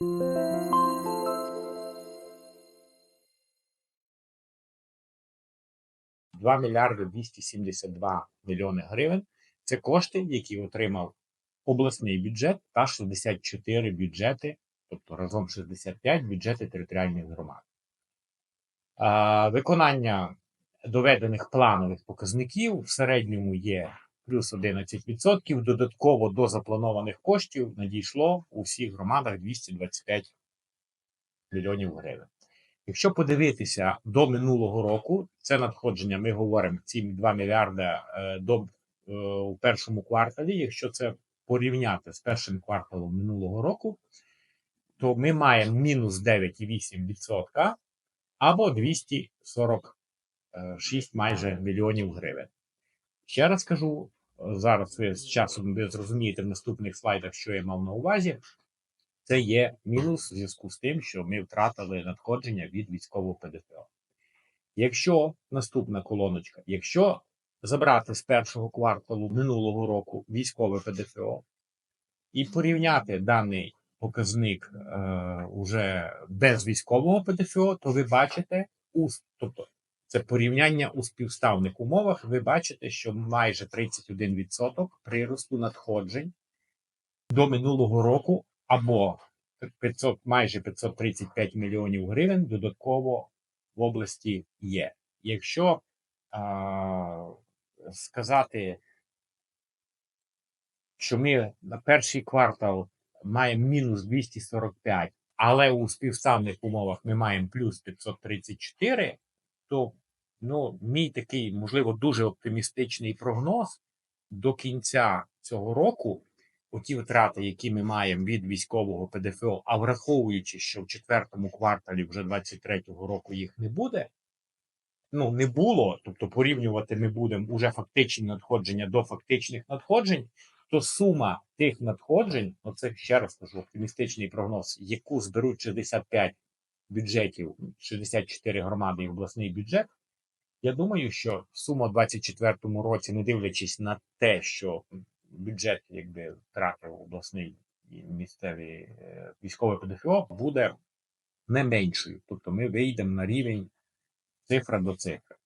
Два мільярди 272 мільйони гривень. Це кошти, які отримав обласний бюджет та 64 бюджети, тобто разом 65 бюджети територіальних громад. Виконання доведених планових показників в середньому є плюс 11%. Додатково до запланованих коштів надійшло у всіх громадах 225 мільйонів гривень. Якщо подивитися до минулого року, це надходження, ми говоримо ці 2 мільярда е, до е, у першому кварталі. Якщо це порівняти з першим кварталом минулого року, то ми маємо мінус 9,8% або 246 майже мільйонів гривень. Ще раз кажу, зараз ви з часом ви зрозумієте в наступних слайдах, що я мав на увазі. Це є мінус в зв'язку з тим, що ми втратили надходження від військового ПДФО. Якщо наступна колоночка, якщо забрати з першого кварталу минулого року військове ПДФО і порівняти даний показник е, уже без військового ПДФО, то ви бачите, тобто це порівняння у співставних умовах, ви бачите, що майже 31% приросту надходжень до минулого року або 500, майже 535 мільйонів гривень додатково в області є. Якщо а, сказати, що ми на перший квартал маємо мінус 245, але у співставних умовах ми маємо плюс 534, то ну, мій такий, можливо, дуже оптимістичний прогноз до кінця цього року оті втрати, які ми маємо від військового ПДФО, а враховуючи, що в четвертому кварталі вже 23-го року їх не буде. Ну, не було, тобто порівнювати ми будемо уже фактичні надходження до фактичних надходжень, то сума тих надходжень, оце ще раз кажу, оптимістичний прогноз, яку зберуть 65 бюджетів, 64 громади і обласний бюджет. Я думаю, що сума в 2024 році, не дивлячись на те, що бюджет якби втратив обласний і місцевий е, військовий ПДФО, буде не меншою. Тобто ми вийдемо на рівень цифра до цифри.